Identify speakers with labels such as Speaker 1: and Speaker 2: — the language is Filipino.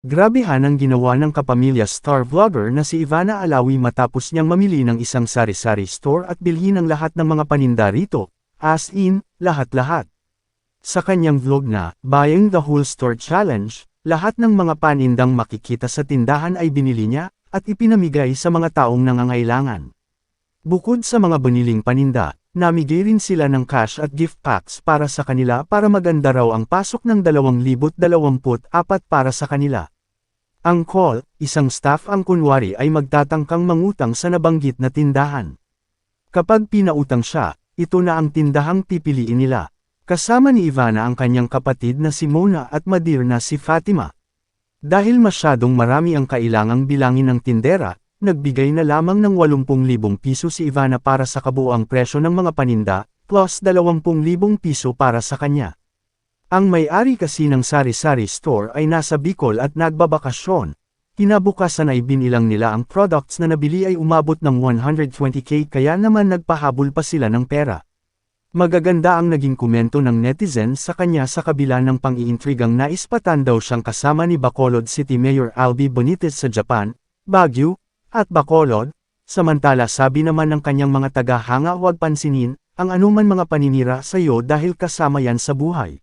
Speaker 1: Grabehan ang ginawa ng kapamilya star vlogger na si Ivana Alawi matapos niyang mamili ng isang sari-sari store at bilhin ang lahat ng mga paninda rito, as in, lahat-lahat. Sa kanyang vlog na, Buying the Whole Store Challenge, lahat ng mga panindang makikita sa tindahan ay binili niya, at ipinamigay sa mga taong nangangailangan. Bukod sa mga baniling paninda, namigay rin sila ng cash at gift packs para sa kanila para maganda raw ang pasok ng 2024 para sa kanila. Ang call, isang staff ang kunwari ay magtatangkang mangutang sa nabanggit na tindahan. Kapag pinautang siya, ito na ang tindahang pipiliin nila. Kasama ni Ivana ang kanyang kapatid na si Mona at Madir na si Fatima. Dahil masyadong marami ang kailangang bilangin ng tindera, nagbigay na lamang ng 80,000 piso si Ivana para sa kabuuang presyo ng mga paninda, plus 20,000 piso para sa kanya. Ang may-ari kasi ng sari-sari store ay nasa Bicol at nagbabakasyon. Kinabukasan ay binilang nila ang products na nabili ay umabot ng 120k kaya naman nagpahabol pa sila ng pera. Magaganda ang naging komento ng netizen sa kanya sa kabila ng pang-iintrigang naispatan daw siyang kasama ni Bacolod City Mayor Albi Benitez sa Japan, Baguio, at Bacolod, samantala sabi naman ng kanyang mga taga-hanga huwag pansinin, ang anuman mga paninira sa iyo dahil kasama yan sa buhay.